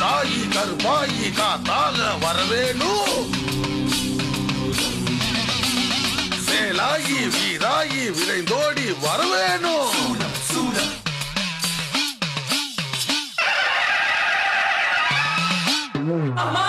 ತಾಯಿ ಕರ್ಬಾಯಿ ಕಾತಾಲ ವರವೇನು சேலாகி வீராகி விரைந்தோடி வரவேணும் அம்மா!